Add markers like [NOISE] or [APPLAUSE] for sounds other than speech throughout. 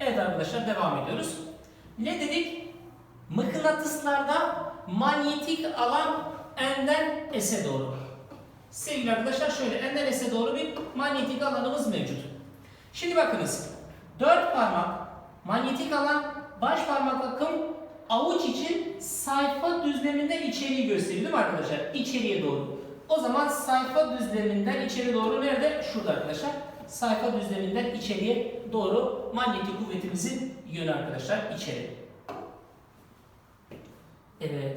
Evet arkadaşlar devam ediyoruz. Ne dedik? Mıknatıslarda manyetik alan N'den S'e doğru. Sevgili arkadaşlar şöyle N'den S'e doğru bir manyetik alanımız mevcut. Şimdi bakınız. Dört parmak manyetik alan baş parmak akım avuç için sayfa düzleminden içeriği gösteriyor değil mi arkadaşlar? İçeriye doğru. O zaman sayfa düzleminden içeri doğru nerede? Şurada arkadaşlar. Sayfa düzleminden içeriye doğru manyetik kuvvetimizin yönü arkadaşlar içeri. Evet.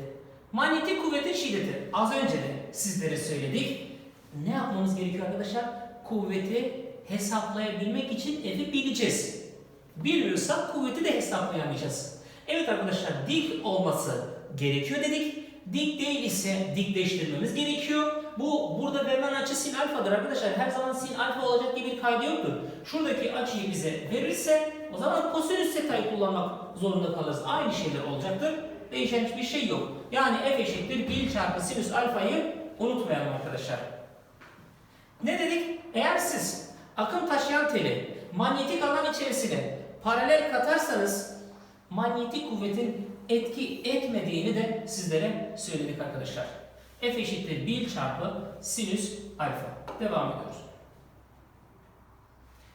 Manyetik kuvvetin şiddeti. Az önce de sizlere söyledik. Ne yapmamız gerekiyor arkadaşlar? Kuvveti hesaplayabilmek için F'i bileceğiz. Bilmiyorsak kuvveti de hesaplayamayacağız. Evet arkadaşlar dik olması gerekiyor dedik. Dik değil ise dikleştirmemiz gerekiyor. Bu burada verilen açı sin alfadır arkadaşlar. Her zaman sin alfa olacak diye bir kaydı yoktur. Şuradaki açıyı bize verirse o zaman kosinüs setayı kullanmak zorunda kalırız. Aynı şeyler olacaktır. Değişen hiçbir şey yok. Yani f eşittir 1 çarpı sinüs alfayı unutmayalım arkadaşlar. Ne dedik? Eğer siz akım taşıyan teli manyetik alan içerisine paralel katarsanız manyetik kuvvetin etki etmediğini de sizlere söyledik arkadaşlar. F eşittir 1 çarpı sinüs alfa. Devam ediyoruz.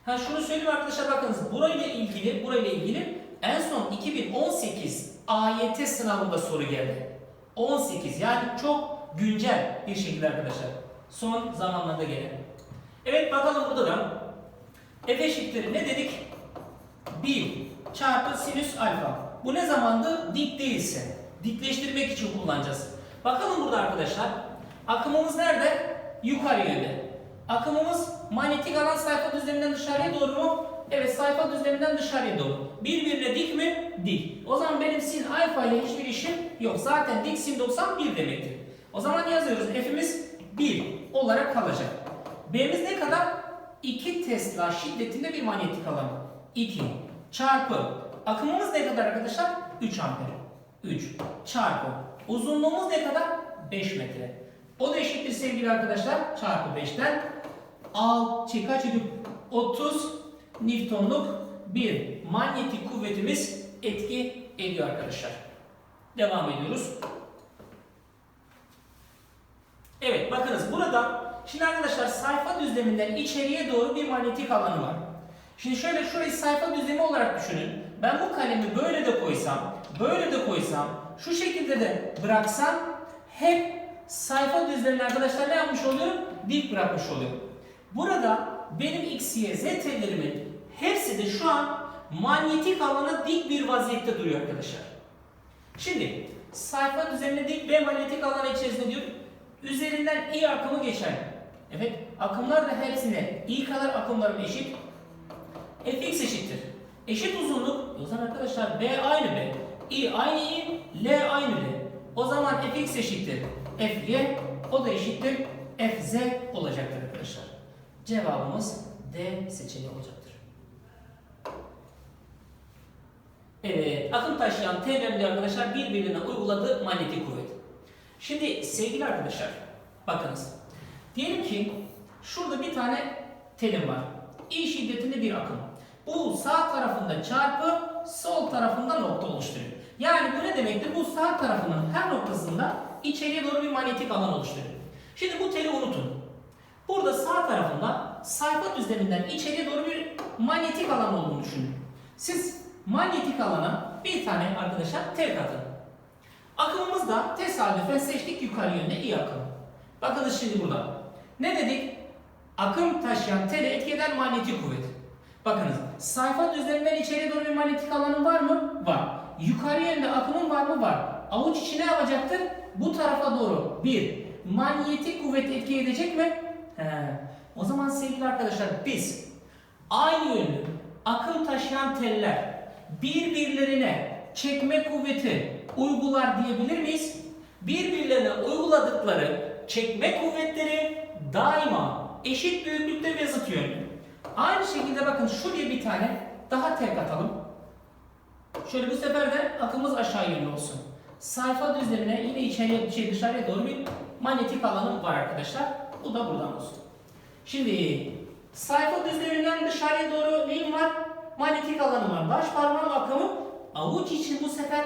Ha şunu söyleyeyim arkadaşlar bakınız burayla ilgili burayla ilgili en son 2018 AYT sınavında soru geldi. 18 yani çok güncel bir şekilde arkadaşlar. Son zamanlarda gelen. Evet bakalım burada da F eşittir ne dedik? 1 çarpı sinüs alfa. Bu ne zamandı? Dik değilse. Dikleştirmek için kullanacağız. Bakalım burada arkadaşlar. Akımımız nerede? Yukarı yönde. Akımımız manyetik alan sayfa düzleminden dışarıya doğru mu? Evet sayfa düzleminden dışarıya doğru. Birbirine dik mi? Dik. O zaman benim sin alfa ile hiçbir işim yok. Zaten dik sin 91 demektir. O zaman yazıyoruz. F'imiz 1 olarak kalacak. B'miz ne kadar? 2 Tesla şiddetinde bir manyetik alan. 2 çarpı akımımız ne kadar arkadaşlar? 3 amper. 3 çarpı uzunluğumuz ne kadar? 5 metre. O da eşittir sevgili arkadaşlar. Çarpı 5'ten al şey kaç ediyor? 30 Newton'luk bir manyetik kuvvetimiz etki ediyor arkadaşlar. Devam ediyoruz. Evet bakınız burada şimdi arkadaşlar sayfa düzleminden içeriye doğru bir manyetik alanı var. Şimdi şöyle şurayı sayfa düzlemi olarak düşünün. Ben bu kalemi böyle de koysam, böyle de koysam, şu şekilde de bıraksam hep sayfa düzlemini arkadaşlar ne yapmış oluyorum? Dik bırakmış oluyorum. Burada benim x, y, z tellerimin hepsi de şu an manyetik alana dik bir vaziyette duruyor arkadaşlar. Şimdi sayfa düzenine dik ve manyetik alan içerisinde diyor. Üzerinden i akımı geçer. Evet akımlar da hepsine i kadar akımların eşit. Eşit uzunluk. O zaman arkadaşlar b aynı b. i aynı i, l aynı l. O zaman fx eşittir. fy o da eşittir. fz olacaktır arkadaşlar. Cevabımız D seçeneği olacaktır. Evet, akım taşıyan telemli arkadaşlar birbirine uyguladığı manyetik kuvvet. Şimdi sevgili arkadaşlar, bakınız. Diyelim ki şurada bir tane telim var. İ şiddetinde bir akım. Bu sağ tarafında çarpı, sol tarafında nokta oluşturuyor. Yani bu ne demektir? Bu sağ tarafının her noktasında içeriye doğru bir manyetik alan oluşturuyor. Şimdi bu teli unutun. Burada sağ tarafında sayfa düzleminden içeriye doğru bir manyetik alan olduğunu düşünün. Siz manyetik alana bir tane arkadaşlar tel katın. Akımımız da tesadüfen seçtik yukarı yönde i akım. Bakınız şimdi burada. Ne dedik? Akım taşıyan tele etki manyetik kuvvet. Bakınız sayfa düzleminden içeriye doğru bir manyetik alanın var mı? Var. Yukarı yönde akımın var mı? Var. Avuç içi ne yapacaktır? Bu tarafa doğru bir manyetik kuvvet etki edecek mi? He. O zaman sevgili arkadaşlar biz aynı yönlü akım taşıyan teller birbirlerine çekme kuvveti uygular diyebilir miyiz? Birbirlerine uyguladıkları çekme kuvvetleri daima eşit büyüklükte ve zıt yönlü. Aynı şekilde bakın şuraya bir tane daha tel atalım. Şöyle bu sefer de akımız aşağı yönlü olsun. Sayfa düzlemine yine içeriye şey dışarıya doğru bir manyetik alanım var arkadaşlar. Bu da buradan olsun. Şimdi sayfa düzleminden dışarıya doğru neyim var? manyetik alanım var. Baş parmağım akımı avuç için bu sefer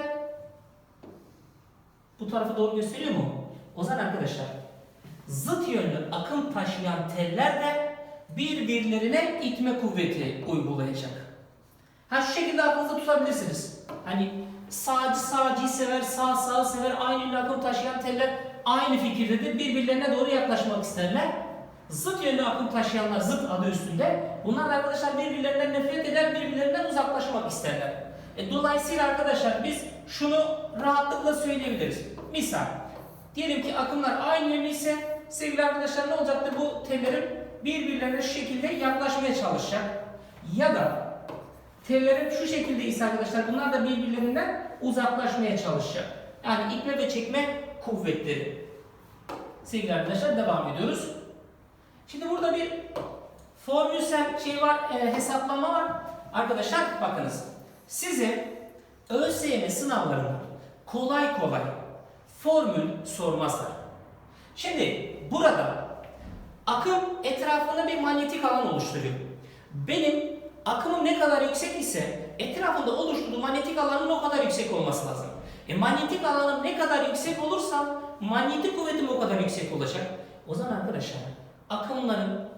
bu tarafa doğru gösteriyor mu? O zaman arkadaşlar zıt yönlü akım taşıyan teller de birbirlerine itme kuvveti uygulayacak. Ha şu şekilde aklınızda tutabilirsiniz. Hani sağcı sağcıyı sever, sağ sağı sever, aynı yönlü akım taşıyan teller aynı fikirdedir. Birbirlerine doğru yaklaşmak isterler. Zıt yönlü akım taşıyanlar zıt adı üstünde. Bunlar arkadaşlar birbirlerinden nefret eder, birbirlerinden uzaklaşmak isterler. E, dolayısıyla arkadaşlar biz şunu rahatlıkla söyleyebiliriz. Misal, diyelim ki akımlar aynı yönlü ise sevgili arkadaşlar ne olacaktır? Bu tellerin birbirlerine şu şekilde yaklaşmaya çalışacak. Ya da tellerin şu şekilde ise arkadaşlar bunlar da birbirlerinden uzaklaşmaya çalışacak. Yani itme ve çekme kuvvetleri. Sevgili arkadaşlar devam ediyoruz. Şimdi burada bir formülsel şey var, e, hesaplama var. Arkadaşlar bakınız. Size ÖSYM sınavlarında kolay kolay formül sormazlar. Şimdi burada akım etrafında bir manyetik alan oluşturuyor. Benim akımım ne kadar yüksek ise etrafında oluşturduğu manyetik alanın o kadar yüksek olması lazım. E manyetik alanım ne kadar yüksek olursa manyetik kuvvetim o kadar yüksek olacak. O zaman arkadaşlar akımların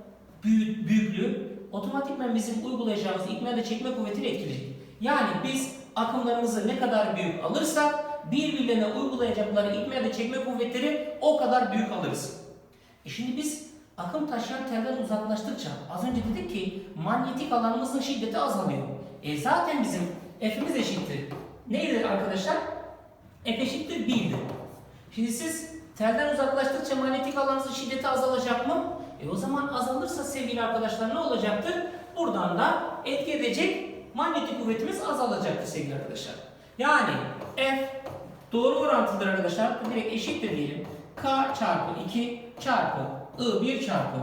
büyük, büyüklüğü otomatikman bizim uygulayacağımız itme ve çekme kuvvetini etkileyecek. Yani biz akımlarımızı ne kadar büyük alırsak birbirlerine uygulayacakları itme ve çekme kuvvetleri o kadar büyük alırız. E şimdi biz akım taşıyan telden uzaklaştıkça az önce dedik ki manyetik alanımızın şiddeti azalıyor. E zaten bizim F'imiz eşittir. Neydi arkadaşlar? F eşittir 1'dir. Şimdi siz telden uzaklaştıkça manyetik alanınızın şiddeti azalacak mı? E o zaman azalırsa sevgili arkadaşlar ne olacaktır? Buradan da etki edecek manyetik kuvvetimiz azalacaktır sevgili arkadaşlar. Yani F doğru orantıdır arkadaşlar. Direkt eşittir diyelim. K çarpı 2 çarpı I1 çarpı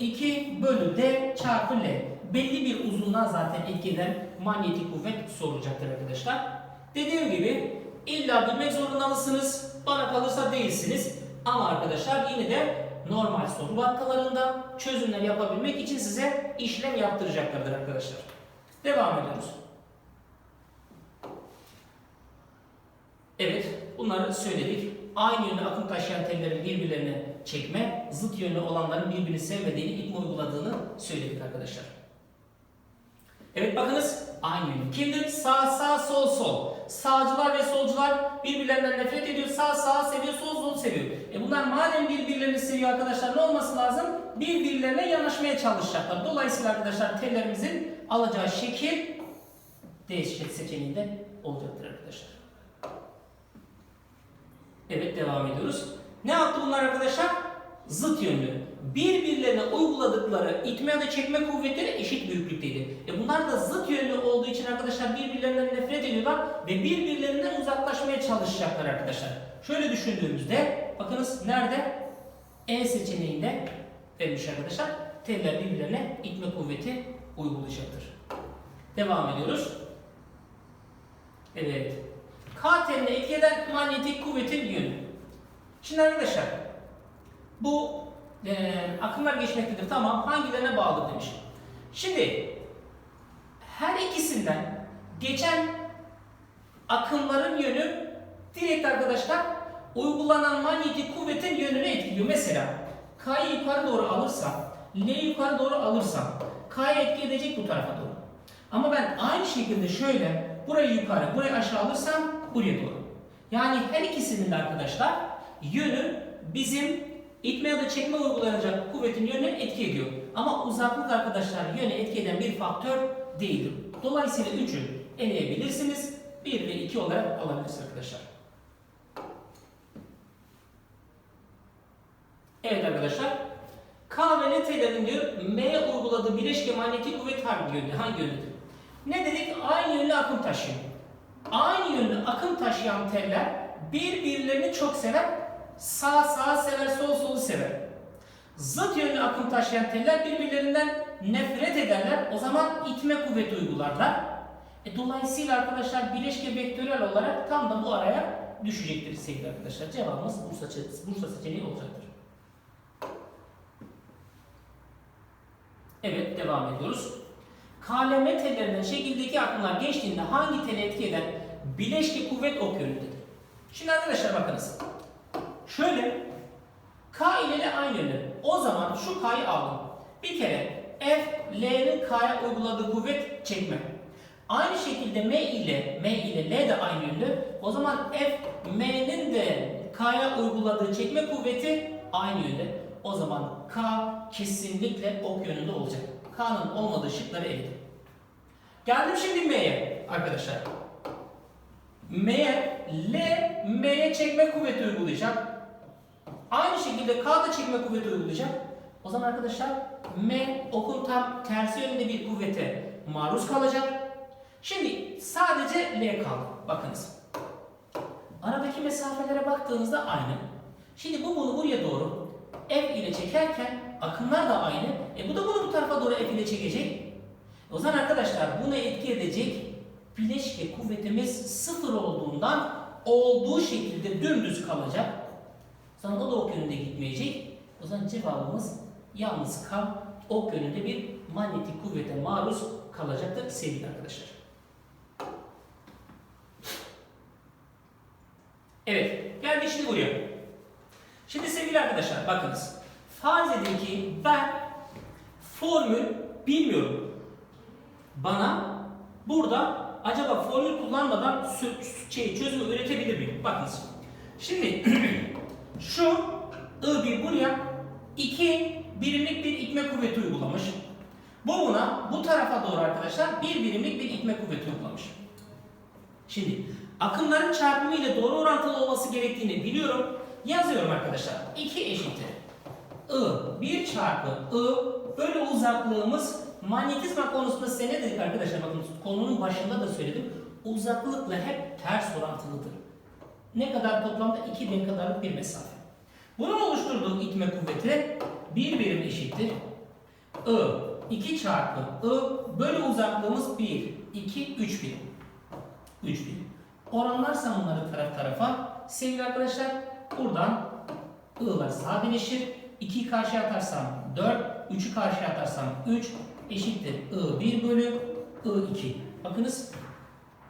I2 bölü D çarpı L. Belli bir uzunluğa zaten etki eden manyetik kuvvet sorulacaktır arkadaşlar. Dediğim gibi illa bilmek zorunda mısınız? Bana kalırsa değilsiniz. Ama arkadaşlar yine de normal soru bankalarında çözümler yapabilmek için size işlem yaptıracaklardır arkadaşlar. Devam ediyoruz. Evet, bunları söyledik. Aynı yönde akım taşıyan tellerin birbirlerine çekme, zıt yönlü olanların birbirini sevmediğini, itme uyguladığını söyledik arkadaşlar. Evet bakınız aynı yönlü. Kimdir? Sağ sağ sol sol. Sağcılar ve solcular birbirlerinden nefret ediyor. Sağ sağ seviyor, sol sol seviyor. E bunlar madem birbirlerini seviyor arkadaşlar ne olması lazım? Birbirlerine yanaşmaya çalışacaklar. Dolayısıyla arkadaşlar tellerimizin alacağı şekil D seçeneğinde olacaktır arkadaşlar. Evet devam ediyoruz. Ne yaptı bunlar arkadaşlar? Zıt yönlü. Birbirlerine uyguladıkları itme ya da çekme kuvvetleri eşit büyüklükteydi. E bunlar da zıt yönlü olduğu için arkadaşlar birbirlerinden nefret ediyorlar ve birbirlerinden uzaklaşmaya çalışacaklar arkadaşlar. Şöyle düşündüğümüzde bakınız nerede? E seçeneğinde vermiş arkadaşlar. Teller birbirlerine itme kuvveti uygulayacaktır. Devam ediyoruz. Evet. K teline etki eden manyetik kuvvetin yönü. Şimdi arkadaşlar bu e, akımlar geçmektedir. Tamam. Hangilerine bağlı demiş. Şimdi her ikisinden geçen akımların yönü direkt arkadaşlar uygulanan manyetik kuvvetin yönünü etkiliyor. Mesela K'yı yukarı doğru alırsam, L'yi yukarı doğru alırsam K'yı etki edecek bu tarafa doğru. Ama ben aynı şekilde şöyle burayı yukarı, burayı aşağı alırsam buraya doğru. Yani her ikisinin de arkadaşlar yönü bizim itme ya da çekme uygulanacak kuvvetin yönüne etki ediyor. Ama uzaklık arkadaşlar yöne etki eden bir faktör değildir. Dolayısıyla 3'ü eleyebilirsiniz. 1 ve 2 olarak alabilirsiniz arkadaşlar. Evet arkadaşlar. K ve N tellerin diyor M uyguladığı bileşke manyetik kuvvet hangi yönde? Hangi yöndedir? Ne dedik? Aynı yönlü akım taşıyor. Aynı yönlü akım taşıyan teller birbirlerini çok sever. Sağ sağ sever, sol solu sever. Zıt yönlü akım taşıyan teller birbirlerinden nefret ederler. O zaman itme kuvveti uygularlar. E, dolayısıyla arkadaşlar bileşke vektörel olarak tam da bu araya düşecektir sevgili arkadaşlar. Cevabımız Bursa, Bursa seçeneği olacaktır. Evet devam ediyoruz. KLM tellerinden şekildeki akımlar geçtiğinde hangi tele etki eden bileşke kuvvet ok yönündedir? Şimdi arkadaşlar bakınız. Şöyle K ile L aynı yönde. O zaman şu K'yı aldım. Bir kere F, L'nin K'ya uyguladığı kuvvet çekme. Aynı şekilde M ile M ile L de aynı yönde. O zaman F, M'nin de K'ya uyguladığı çekme kuvveti aynı yönde. O zaman K kesinlikle ok yönünde olacak. K'nın olmadığı şıkları eledim. Geldim şimdi M'ye arkadaşlar. M'ye, L, M'ye çekme kuvveti uygulayacak. Aynı şekilde K çekme kuvveti uygulayacak. O zaman arkadaşlar M okun tam tersi yönünde bir kuvvete maruz kalacak. Şimdi sadece L kaldı. Bakınız. Aradaki mesafelere baktığınızda aynı. Şimdi bu bunu buraya doğru F ile çekerken akımlar da aynı. E bu da bunu bu tarafa doğru F ile çekecek. O zaman arkadaşlar buna etki edecek bileşke kuvvetimiz sıfır olduğundan olduğu şekilde dümdüz kalacak. Sonra o da ok yönünde gitmeyecek. O zaman cevabımız yalnız K ok yönünde bir manyetik kuvvete maruz kalacaktır sevgili arkadaşlar. Evet, geldik şimdi buraya. Şimdi sevgili arkadaşlar bakınız. Farz edin ki ben formül bilmiyorum. Bana burada acaba formül kullanmadan şey, çözümü üretebilir miyim? Bakınız. Şimdi [CLEARS THROAT] şu I1 buraya 2 birimlik bir itme kuvveti uygulamış. Bu buna bu tarafa doğru arkadaşlar bir birimlik bir itme kuvveti uygulamış. Şimdi akımların çarpımı ile doğru orantılı olması gerektiğini biliyorum. Yazıyorum arkadaşlar. 2 eşittir. I 1 çarpı I bölü uzaklığımız manyetizma konusunda size ne dedik arkadaşlar? Bakın konunun başında da söyledim. Uzaklıkla hep ters orantılıdır. Ne kadar toplamda 2000 kadarlık bir mesafe. Bunun oluşturduğu itme kuvveti bir birim eşittir. I 2 çarpı I bölü uzaklığımız 1, 2, 3 birim. 3 birim. Oranlarsam bunları taraf tarafa sevgili arkadaşlar buradan I'lar sadeleşir. 2'yi karşıya atarsam 4, 3'ü karşıya atarsam 3 eşittir I1 bölü I2. Bakınız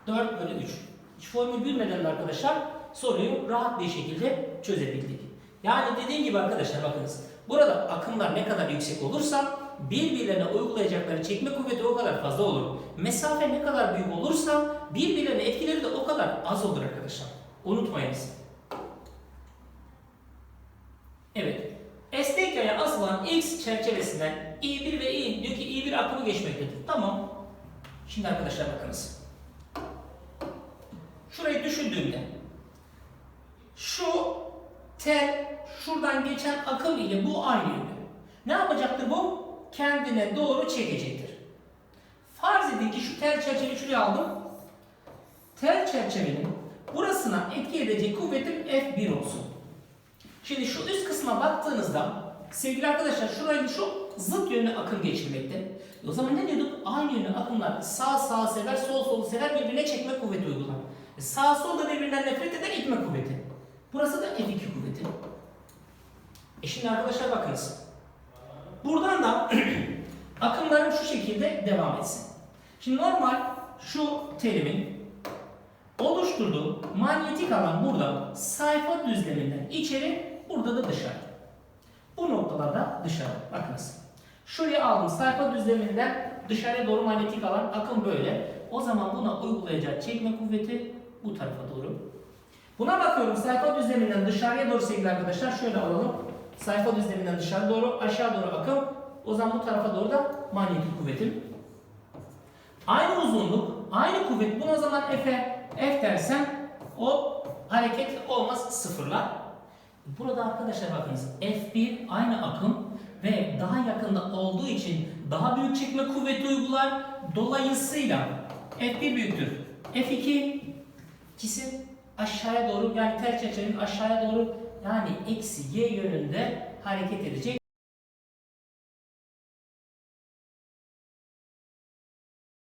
4 bölü 3. Hiç formül bilmeden de arkadaşlar soruyu rahat bir şekilde çözebildik. Yani dediğim gibi arkadaşlar bakınız. Burada akımlar ne kadar yüksek olursa birbirlerine uygulayacakları çekme kuvveti o kadar fazla olur. Mesafe ne kadar büyük olursa birbirlerine etkileri de o kadar az olur arkadaşlar. Unutmayınız. Evet. Asılan X çerçevesinden I1 ve I diyor ki I1 akımı geçmektedir. Tamam. Şimdi arkadaşlar bakınız. Şurayı düşündüğümde şu tel şuradan geçen akım ile bu aynı yönde. Ne yapacaktır bu? Kendine doğru çekecektir. Farz edin ki şu tel çerçeveyi şuraya aldım. Tel çerçevenin burasına etki edecek kuvvetim F1 olsun. Şimdi şu üst kısma baktığınızda sevgili arkadaşlar şurayı şu zıt yönlü akım geçirmekte. E o zaman ne diyorduk? Aynı yönlü akımlar sağ sağ sever, sol sol sever birbirine çekme kuvveti uygular. E sağ sol da birbirinden nefret eder itme kuvveti. Burası da F2 kuvveti. E şimdi arkadaşlar bakınız. Buradan da [CLEARS THROAT] akımlarım şu şekilde devam etsin. Şimdi normal şu terimin oluşturduğu manyetik alan burada sayfa düzleminden içeri, burada da dışarı. Bu noktalarda dışarı. Bakınız. Şuraya aldım sayfa düzleminden dışarıya doğru manyetik alan akım böyle. O zaman buna uygulayacak çekme kuvveti bu tarafa doğru. Buna bakıyorum sayfa düzleminden dışarıya doğru sevgili arkadaşlar şöyle alalım. Sayfa düzleminden dışarı doğru aşağı doğru akım. O zaman bu tarafa doğru da manyetik kuvvetim. Aynı uzunluk, aynı kuvvet. Bunu o zaman F'e F dersem o hareket olmaz sıfırlar. Burada arkadaşlar bakınız F1 aynı akım ve daha yakında olduğu için daha büyük çekme kuvveti uygular. Dolayısıyla F1 büyüktür. F2 ikisi aşağıya doğru yani tel çerçevenin aşağıya doğru yani eksi y yönünde hareket edecek.